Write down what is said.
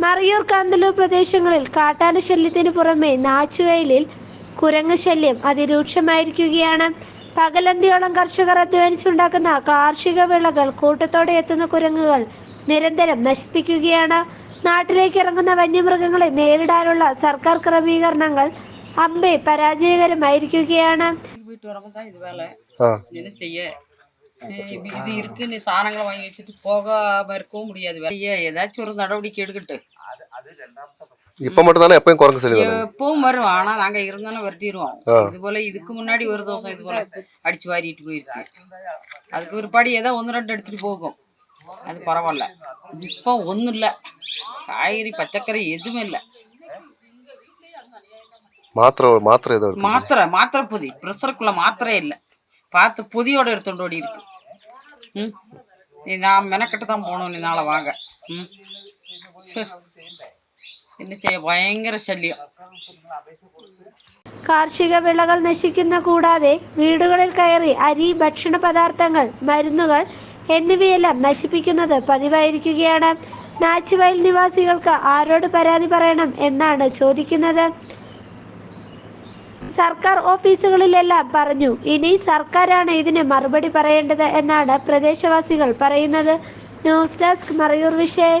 മറയൂർ കാന്തല്ലൂർ പ്രദേശങ്ങളിൽ കാട്ടാന ശല്യത്തിന് പുറമെ നാച്ചുവയലിൽ കുരങ്ങ് ശല്യം അതിരൂക്ഷമായിരിക്കുകയാണ്. പകലന്തിയോളം കർഷകർ അധ്വാനിച്ചുണ്ടാക്കുന്ന കാർഷിക വിളകൾ കൂട്ടത്തോടെ എത്തുന്ന കുരങ്ങുകൾ നിരന്തരം നശിപ്പിക്കുകയാണ് നാട്ടിലേക്ക് ഇറങ്ങുന്ന വന്യമൃഗങ്ങളെ നേരിടാനുള്ള സർക്കാർ ക്രമീകരണങ്ങൾ അമ്പെ പരാജയകരമായിരിക്കുകയാണ് போயிட்டு வரப்ப தான் இது வேலை ஆ என்ன செய்ய அஹ் இப்ப இது இருக்குன்னு சாணங்களை வாங்கி வச்சுட்டு போகாம இருக்கவும் முடியாது வேலையே ஏதாச்சும் ஒரு நடவடிக்கை எடுக்கட்டு இப்போ மட்டும் தானே எப்பயும் குரங்கு சரி எப்பவும் வரும் ஆனா நாங்க இருந்தாலும் விரட்டிடுவோம். இது போல இதுக்கு முன்னாடி ஒரு தோசை இது போல அடிச்சு வாரிட்டு போயிருச்சு. அதுக்கு ஒரு படி ஏதோ ஒன்று ரெண்டு எடுத்துட்டு போகும். அது பரவாயில்ல. இப்போ ஒன்றும் இல்லை. காய்கறி பச்சைக்கறி எதுவுமே இல்லை. மாத்திரை மாத்திரை ஏதோ மாத்திரை மாத்திரை பொதி. ப்ரெஷருக்குள்ள மாத்திரை இல்லை. பார்த்து பொதியோட எடுத்துட்டு ஓடி இருக்கு. ம். நீ நான் மெனக்கட்டு தான் போகணும். நீ நாளை வாங்க. ம். ഭയങ്കര ശല്യം. കാർഷിക വിളകൾ നശിക്കുന്ന കൂടാതെ വീടുകളിൽ കയറി അരി ഭക്ഷണ പദാർത്ഥങ്ങൾ മരുന്നുകൾ എന്നിവയെല്ലാം നശിപ്പിക്കുന്നത് പതിവായിരിക്കുകയാണ്. നാച്ചുവയൽ നിവാസികൾക്ക് ആരോട് പരാതി പറയണം എന്നാണ് ചോദിക്കുന്നത്. സർക്കാർ ഓഫീസുകളിലെല്ലാം പറഞ്ഞു ഇനി സർക്കാരാണ് ഇതിന് മറുപടി പറയേണ്ടത് എന്നാണ് പ്രദേശവാസികൾ പറയുന്നത്. News desk Marayur വിഷയൻ